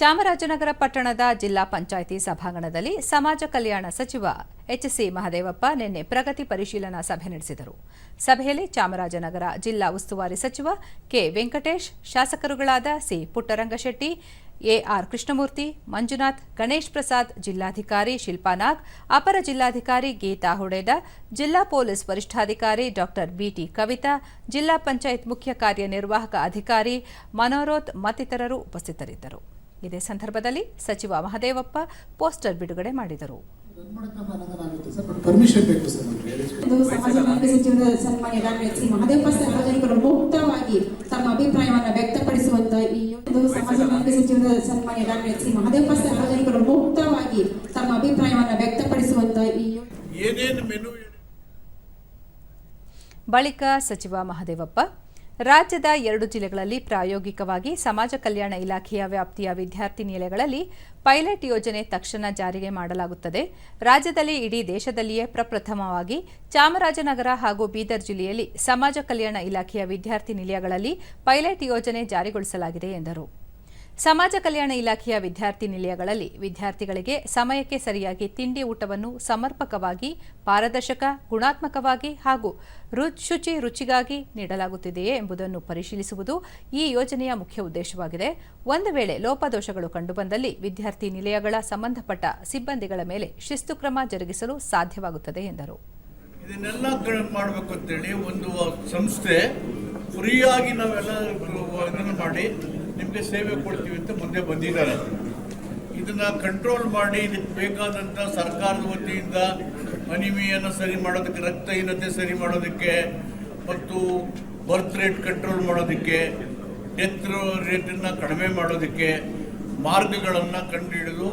ಚಾಮರಾಜನಗರ ಪಟ್ಟಣದ ಜಿಲ್ಲಾ ಪಂಚಾಯಿತಿ ಸಭಾಂಗಣದಲ್ಲಿ ಸಮಾಜ ಕಲ್ಯಾಣ ಸಚಿವ ಎಚ್ಸಿ ಮಹದೇವಪ್ಪ ನಿನ್ನೆ ಪ್ರಗತಿ ಪರಿಶೀಲನಾ ಸಭೆ ನಡೆಸಿದರು. ಸಭೆಯಲ್ಲಿ ಚಾಮರಾಜನಗರ ಜಿಲ್ಲಾ ಉಸ್ತುವಾರಿ ಸಚಿವ ಕೆ ವೆಂಕಟೇಶ್, ಶಾಸಕರುಗಳಾದ ಸಿ ಪುಟ್ಟರಂಗಶೆಟ್ಟಿ, ಎಆರ್ ಕೃಷ್ಣಮೂರ್ತಿ, ಮಂಜುನಾಥ್, ಗಣೇಶ್ ಪ್ರಸಾದ್, ಜಿಲ್ಲಾಧಿಕಾರಿ ಶಿಲ್ಪಾನಾಗ್, ಅಪರ ಜಿಲ್ಲಾಧಿಕಾರಿ ಗೀತಾ ಹುಡೇದ, ಜಿಲ್ಲಾ ಪೊಲೀಸ್ ವರಿಷ್ಠಾಧಿಕಾರಿ ಡಾ ಬಿಟಿ ಕವಿತಾ, ಜಿಲ್ಲಾ ಪಂಚಾಯತ್ ಮುಖ್ಯ ಕಾರ್ಯನಿರ್ವಾಹಕ ಅಧಿಕಾರಿ ಮನೋರೋತ್ ಮತ್ತಿತರರು ಉಪಸ್ಥಿತರಿದ್ದರು. ಇದೇ ಸಂದರ್ಭದಲ್ಲಿ ಸಚಿವ ಮಹದೇವಪ್ಪ ಪೋಸ್ಟರ್ ಬಿಡುಗಡೆ ಮಾಡಿದರು. ಪರ್ಮಿಷನ್ ಬೇಕು ಸರ್ ನಮಗೆ. ಇಂದು ಸಮಾಜ ಕಲ್ಯಾಣ ಸಚಿವರ ಸನ್ಮಾನ್ಯ ಡಾಕ್ಟರ್ ಎಚ್ ಸಿ ಮಹದೇವಪ್ಪ ಸಾರ್ವಜನಿಕರು ಮುಕ್ತವಾಗಿ ತಮ್ಮ ಅಭಿಪ್ರಾಯವನ್ನು ವ್ಯಕ್ತಪಡಿಸುವಂತ ಈ ಇಂದು ಸಮಾಜ ಸಚಿವರ ಸನ್ಮಾನ್ಯ ಡಾಕ್ಟರ್ ಮಹದೇವಪ್ಪ ಸಾರ್ವಜನಿಕರು ಮುಕ್ತವಾಗಿ ತಮ್ಮ ಅಭಿಪ್ರಾಯವನ್ನು ವ್ಯಕ್ತಪಡಿಸುವಂತ ಈ ಏನೇನು ಮೆನು ಬಳಿಕ ಸಚಿವ ಮಹದೇವಪ್ಪ ರಾಜ್ಯದ ಎರಡು ಜಿಲ್ಲೆಗಳಲ್ಲಿ ಪ್ರಾಯೋಗಿಕವಾಗಿ ಸಮಾಜ ಕಲ್ಯಾಣ ಇಲಾಖೆಯ ವ್ಯಾಪ್ತಿಯ ವಿದ್ಯಾರ್ಥಿ ನಿಲಯಗಳಲ್ಲಿ ಪೈಲಟ್ ಯೋಜನೆ ತಕ್ಷಣ ಜಾರಿಗೆ ಮಾಡಲಾಗುತ್ತದೆ. ರಾಜ್ಯದಲ್ಲಿ ಇಡೀ ದೇಶದಲ್ಲಿಯೇ ಪ್ರಪ್ರಥಮವಾಗಿ ಚಾಮರಾಜನಗರ ಹಾಗೂ ಬೀದರ್ ಜಿಲ್ಲೆಯಲ್ಲಿ ಸಮಾಜ ಕಲ್ಯಾಣ ಇಲಾಖೆಯ ವಿದ್ಯಾರ್ಥಿ ನಿಲಯಗಳಲ್ಲಿ ಪೈಲಟ್ ಯೋಜನೆ ಜಾರಿಗೊಳಿಸಲಾಗಿದೆ ಎಂದರು. ಸಮಾಜ ಕಲ್ಯಾಣ ಇಲಾಖೆಯ ವಿದ್ಯಾರ್ಥಿ ನಿಲಯಗಳಲ್ಲಿ ವಿದ್ಯಾರ್ಥಿಗಳಿಗೆ ಸಮಯಕ್ಕೆ ಸರಿಯಾಗಿ ತಿಂಡಿ ಊಟವನ್ನು ಸಮರ್ಪಕವಾಗಿ, ಪಾರದರ್ಶಕ, ಗುಣಾತ್ಮಕವಾಗಿ ಹಾಗೂ ಶುಚಿ ರುಚಿಗಾಗಿ ನೀಡಲಾಗುತ್ತಿದೆಯೇ ಎಂಬುದನ್ನು ಪರಿಶೀಲಿಸುವುದು ಈ ಯೋಜನೆಯ ಮುಖ್ಯ ಉದ್ದೇಶವಾಗಿದೆ. ಒಂದು ವೇಳೆ ಲೋಪದೋಷಗಳು ಕಂಡುಬಂದಲ್ಲಿ ವಿದ್ಯಾರ್ಥಿ ನಿಲಯಗಳ ಸಂಬಂಧಪಟ್ಟ ಸಿಬ್ಬಂದಿಗಳ ಮೇಲೆ ಶಿಸ್ತು ಕ್ರಮ ಜರುಗಿಸಲು ಸಾಧ್ಯವಾಗುತ್ತದೆ ಎಂದರು. ಇದನ್ನೆಲ್ಲ ಮಾಡ್ಬೇಕು ಅಂತೇಳಿ ಒಂದು ಸಂಸ್ಥೆ ಫ್ರೀಯಾಗಿ ನಾವೆಲ್ಲ ಇದನ್ನು ಮಾಡಿ ನಿಮಗೆ ಸೇವೆ ಕೊಡ್ತೀವಿ ಅಂತ ಮುಂದೆ ಬಂದಿದ್ದಾರೆ. ಇದನ್ನು ಕಂಟ್ರೋಲ್ ಮಾಡಿ, ಇದಕ್ಕೆ ಬೇಕಾದಂಥ ಸರ್ಕಾರದ ವತಿಯಿಂದ ಅನಿಮಿಯನ್ನು ಸರಿ ಮಾಡೋದಕ್ಕೆ ರಕ್ತಹೀನತೆ ಸರಿ ಮಾಡೋದಕ್ಕೆ ಮತ್ತು ಬರ್ತ್ ರೇಟ್ ಕಂಟ್ರೋಲ್ ಮಾಡೋದಕ್ಕೆ ಡೆತ್ ರೇಟನ್ನು ಕಡಿಮೆ ಮಾಡೋದಕ್ಕೆ ಮಾರ್ಗಗಳನ್ನು ಕಂಡುಹಿಡಿದು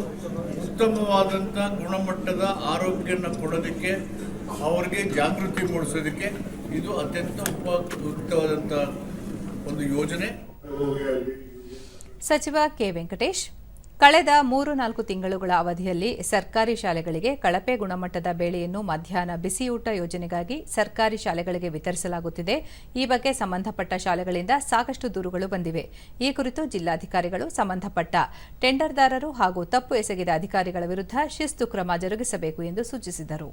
ಉತ್ತಮವಾದಂಥ ಗುಣಮಟ್ಟದ ಆರೋಗ್ಯನ ಕೊಡೋದಕ್ಕೆ, ಅವರಿಗೆ ಜಾಗೃತಿ ಮೂಡಿಸೋದಕ್ಕೆ ಇದು ಅತ್ಯಂತ ಉಪಯುಕ್ತವಾದಂಥ ಒಂದು ಯೋಜನೆ. ಸಚಿವ ಕೆ ವೆಂಕಟೇಶ್, ಕಳೆದ ಮೂರು ನಾಲ್ಕು ತಿಂಗಳುಗಳ ಅವಧಿಯಲ್ಲಿ ಸರ್ಕಾರಿ ಶಾಲೆಗಳಿಗೆ ಕಳಪೆ ಗುಣಮಟ್ಟದ ಬೇಳೆಯನ್ನು ಮಧ್ಯಾಹ್ನ ಬಿಸಿಯೂಟ ಯೋಜನೆಗಾಗಿ ಸರ್ಕಾರಿ ಶಾಲೆಗಳಿಗೆ ವಿತರಿಸಲಾಗುತ್ತಿದೆ. ಈ ಬಗ್ಗೆ ಸಂಬಂಧಪಟ್ಟ ಶಾಲೆಗಳಿಂದ ಸಾಕಷ್ಟು ದೂರುಗಳು ಬಂದಿವೆ. ಈ ಕುರಿತು ಜಿಲ್ಲಾಧಿಕಾರಿಗಳು ಸಂಬಂಧಪಟ್ಟ ಟೆಂಡರ್ದಾರರು ಹಾಗೂ ತಪ್ಪು ಎಸಗಿದ ಅಧಿಕಾರಿಗಳ ವಿರುದ್ಧ ಶಿಸ್ತು ಕ್ರಮ ಜರುಗಿಸಬೇಕು ಎಂದು ಸೂಚಿಸಿದರು.